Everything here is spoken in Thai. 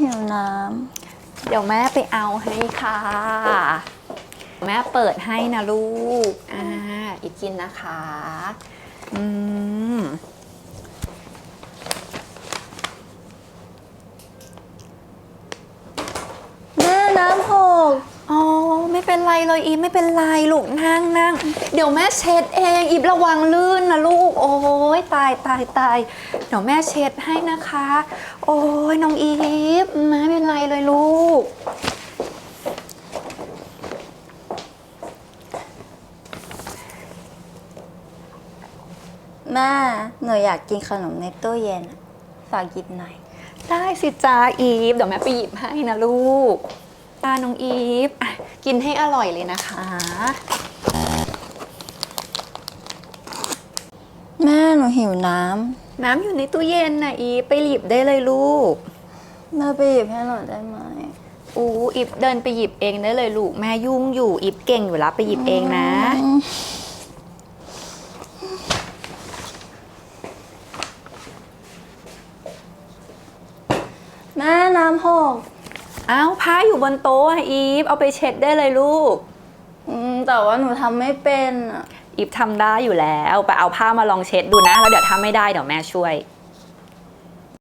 หิวน้เดี๋ยวแม่ไปเอาให้ค่ะ แม่เปิดให้นะลูก อ่า อีกกินนะคะ อืมำแม่น้ำหก อ๋อ ไม่เป็นไรเลยอีฟไม่เป็นไรลูกนั่งนั่งเดี๋ยวแม่เช็ดเองอีฟระวังลื่นนะลูกโอ้ย ตายตายตายเดี๋ยวแม่เช็ดให้นะคะ โอ้ยน้องอีฟไม่เป็นไรเลยลูก แม่หนูอยากกินขนมในตู้เย็นอะฝากหยิบหน่อย ได้สิจ้าอีฟเดี๋ยวแม่ไปหยิบให้นะลูกตาน้องอีฟอะกินให้อร่อยเลยนะคะ แม่ห นูหิวน้น้ำอยู่ในตู้เย็นนะอีฟไปหยิบได้เลยลูกำแม่ไปหยิบให้หนูได้ไหมอู้อีฟเดินไปหยิบเองได้เลยลูกแม่ยุ่งอยู่อีฟเก่งอยู่แล้วไปหยิบเองนะอืมแม่น้ำหกอ้าวผ้าอยู่บนโต๊ะอะอีฟเอาไปเช็ดได้เลยลูก อืมแต่ว่าหนูทำไม่เป็นอะ อีฟทำได้อยู่แล้ว ไปเอาผ้ามาลองเช็ดดูนะ แล้วเดี๋ยวถ้าไม่ได้เดี๋ยวแม่ช่วย